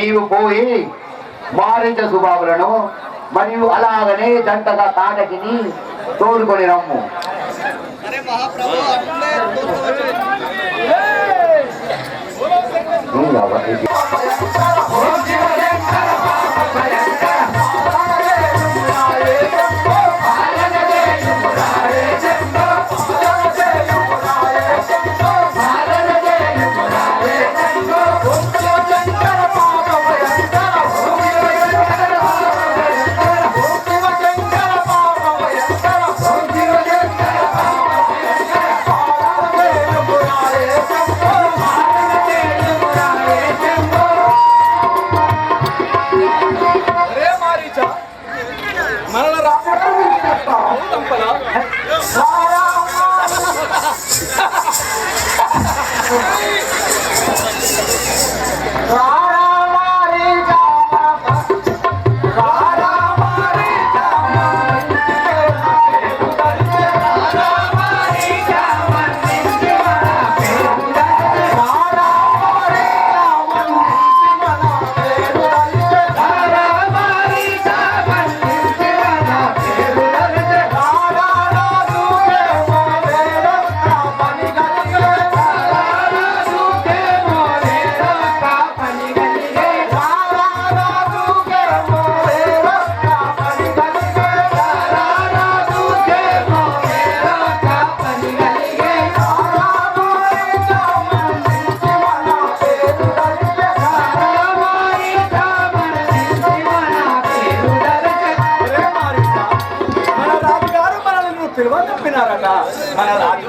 నీవు పోయి మారించ సుబాబులను మరియు అలాగనే జంటగా కాటకిని తోలుకొని రమ్ము. అరే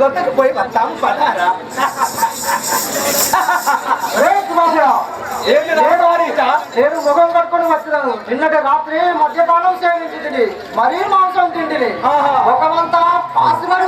గొప్పకి పోయి వస్తాము పదారా నేను ముఖం కట్టుకుని వచ్చినాను నిన్నటి రాత్రి మద్యపానం సేవించింది మరీ మాంసం తింటిని ముఖమంతా పాసుబడి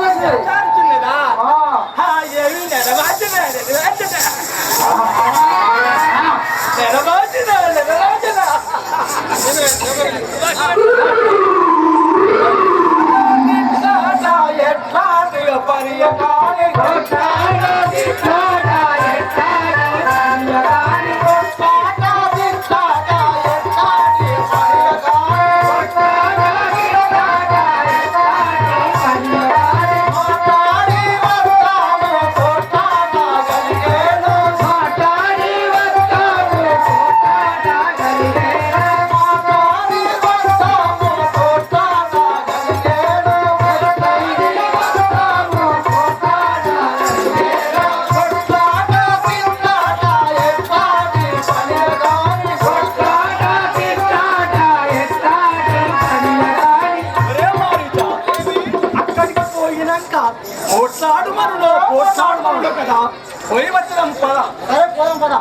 このこと。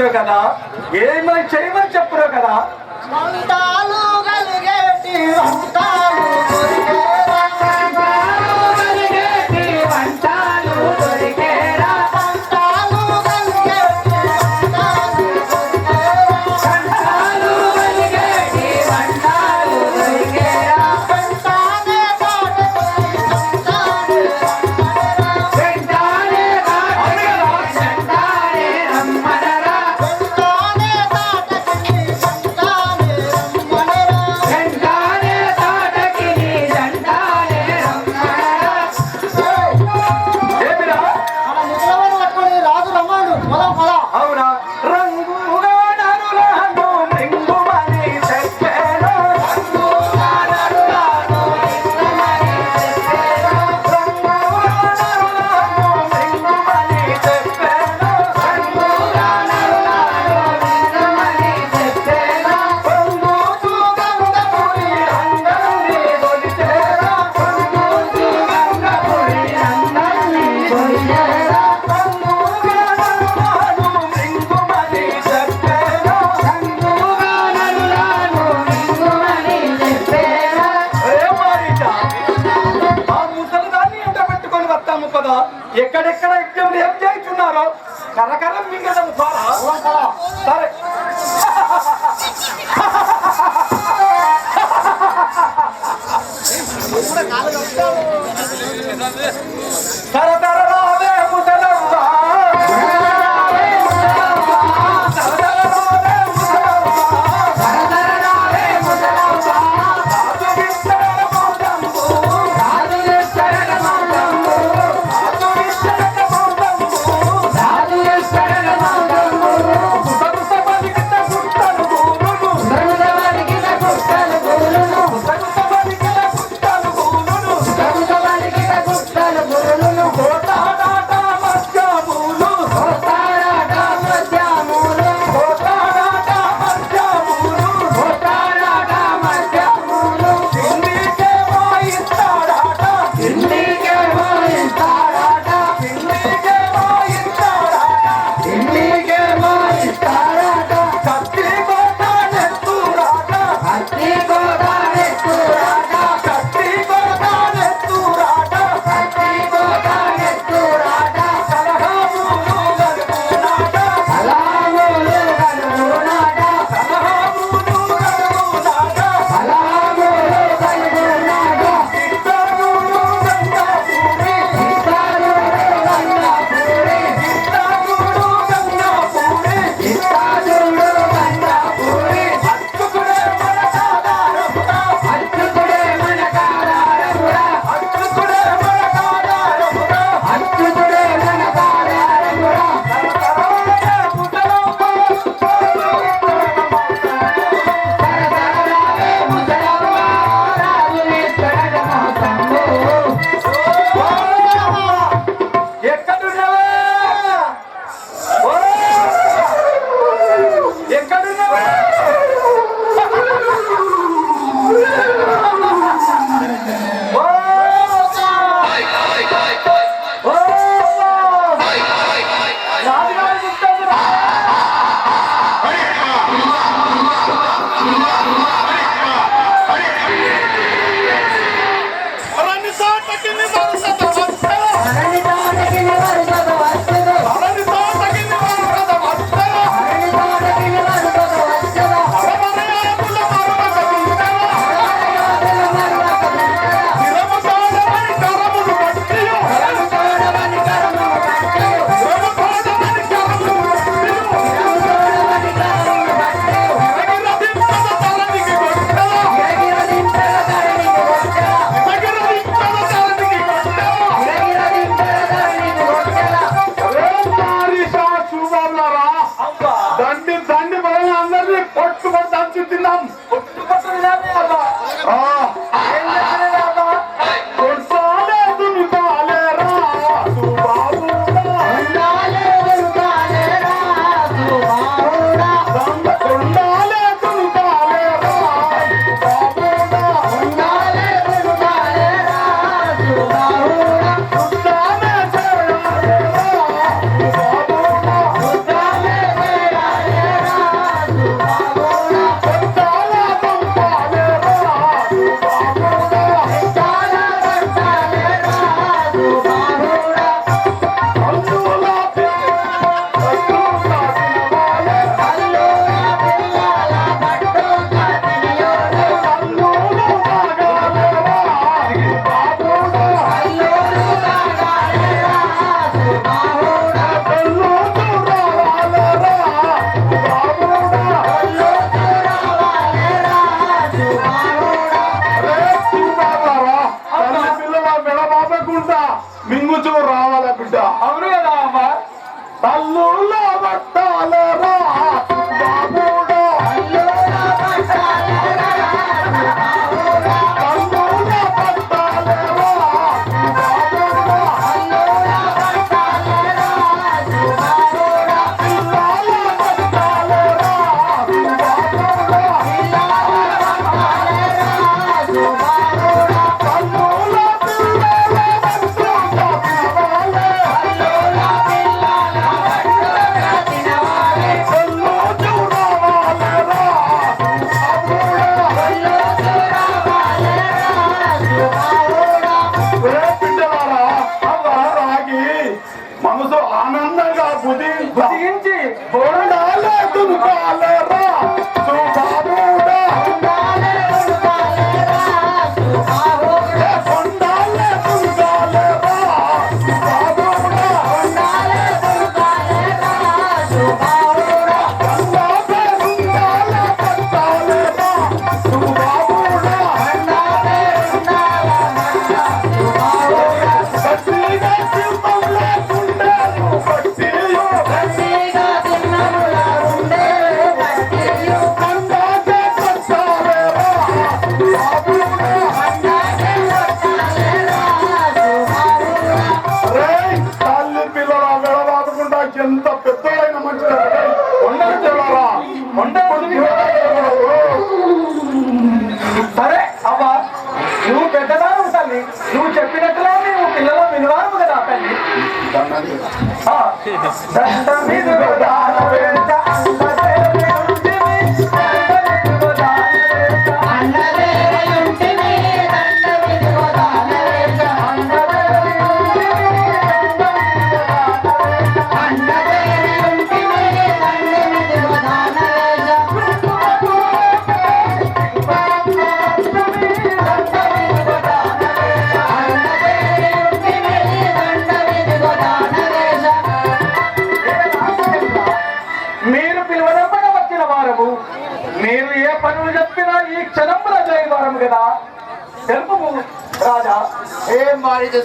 చెప్పురు కదా? ఏమని చేయమని చెప్పురు కదా?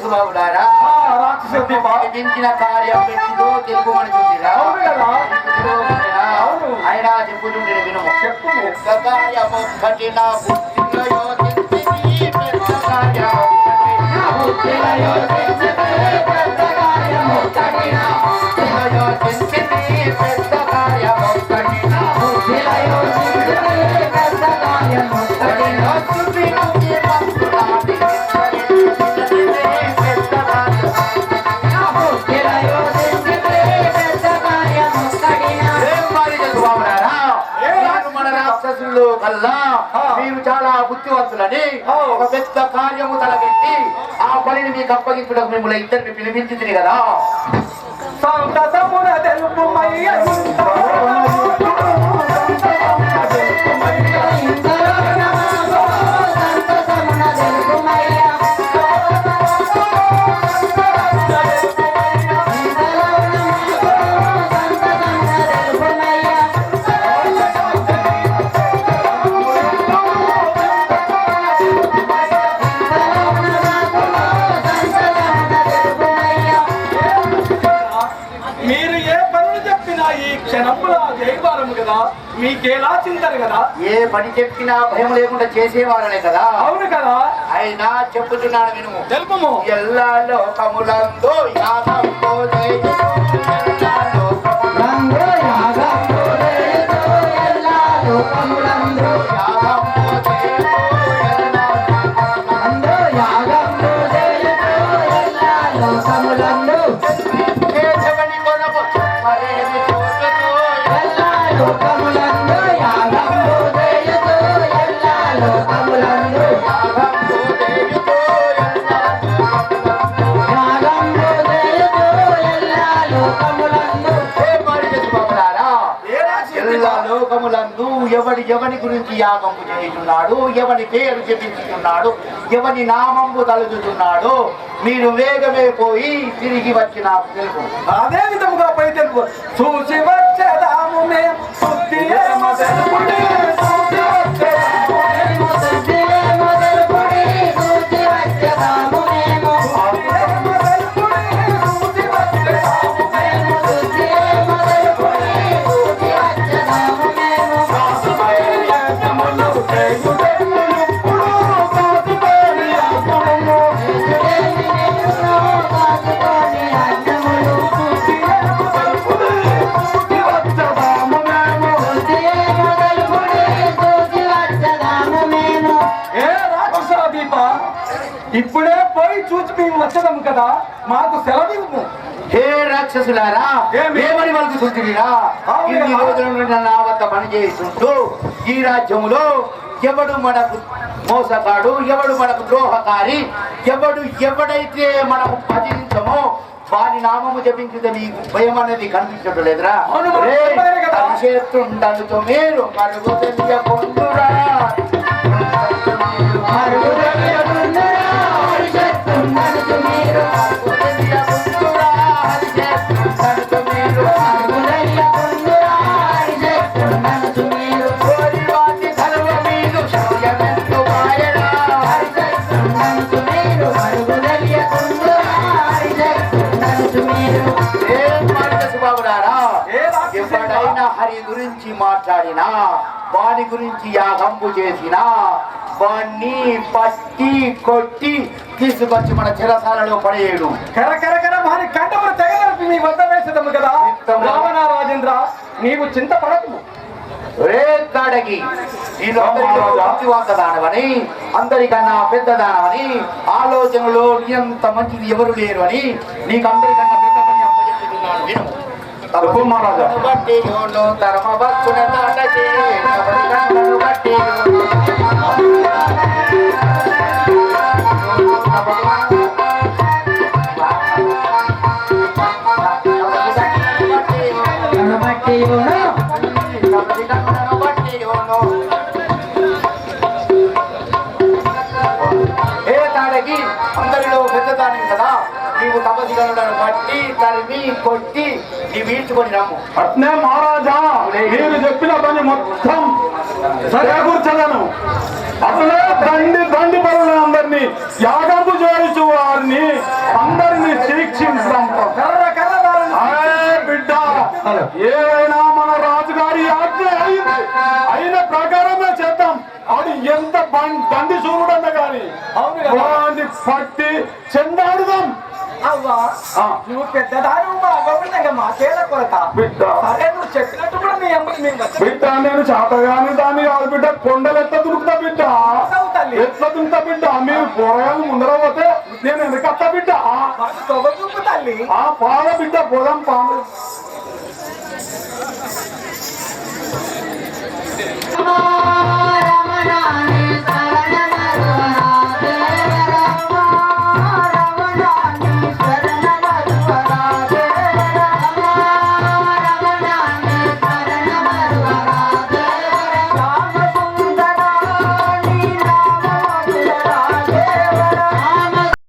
మహానుభావులారా దించిన కార్యం వ్యక్తితో తెలుగు మనుషుందిరా అయినా చెప్పుతుంటే విను. ఒక్క నాకు తలబెట్టి ఆ పనిని మీకు అప్పగింపులకు మిమ్మల్ని ఇద్దరిని పిలిపించింది కదా. సంతసమున తెలుపు మయ్య ఎలా చింతరు కదా. ఏ పని చెప్పినా భయం లేకుండా చేసేవారనే కదా. అవును కదా. అయినా చెప్పుతున్నాడు నేను తెలుపము. ఎల్లా లోకములందు యాదం యాగములందు ఎవడి ఎవని గురించి యాగము చేయుచున్నాడు ఎవని పేరు జపించుతున్నాడు ఎవని నామంబు తలుచుతున్నాడు మీరు వేగమే పోయి తిరిగి వచ్చిన తెలుపు అదే విధముగా పై తెలుపు చూసి వచ్చే ఏమి? ఏమని అవును ఇన్ని కదా. రోజుల నా వద్ద పనిచేస్తుంటూ ఈ రాజ్యములో ఎవడు మనకు మోసగాడు ఎవడు మనకు ద్రోహకారి ఎవడు ఎవడైతే మనకు భజించమో వారి నామము జపించితే మీకు భయం అనేది కనిపించడం లేదురా మీరు మరుగు తెలియకుండురా మాట్లాడినా వాని గురించి యాగంపు చేసినా వాణ్ణి పట్టి కొట్టి తీసుకొచ్చి మన చిరసాలలో పడేయడు కర కర కర వారి కంటములు తెగనరిపి మీ వద్ద వేసేదము కదా. రావణ రాజేంద్ర నీవు నేను అందరిలో భక్తివంత దానవని అందరికన్నా పెద్ద దానవని ఆలోచనలో ఎంత మంచిది ఎవరు లేరు అని నీకు అందరికన్నా పెద్ద పని అప్పచెప్పుతున్నాను విను చెప్పు మహారాజా. తమను బట్టి తరమ భక్తుల కన్నులను బట్టి అందరిలో పెద్దదాని కదా నీవు తపసిగలను బట్టి తరిమి కొట్టి రాము. అట్నే మహారాజా మీరు చెప్పిన పని మొత్తం సరే కూర్చోలను అట్లే దండి దండి పరుల అందరినీ యాగంపు చేయించు వారిని అందరినీ శిక్షించడం. బిడ్డ ఏదైనా మన రాజుగారి ఆజ్ఞ అయింది. అయిన ప్రకారమే చేద్దాం. అది ఎంత బం- దండి చూడన్న కదా. వాడిని పట్టి చెండాడుదాం అవ్వా. నువ్వు బాగా మాకేద కొరత. బిడ్డ సరే నువ్వు చెప్పినట్టు కూడా మీ అమ్మకి మేము వచ్చి బిడ్డ నేను చేతగాని దాన్ని కాదు బిడ్డ. కొండలు ఎట్లా దురుకుతా బిడ్డ. ఎట్లా దురుకుతా బిడ్డ? మీరు కూరగాయలు ముందర పోతే నేను ఎందుకత్తా బిడ్డ? తల్లి. ఆ పాల బిడ్డ పోదాం పాము.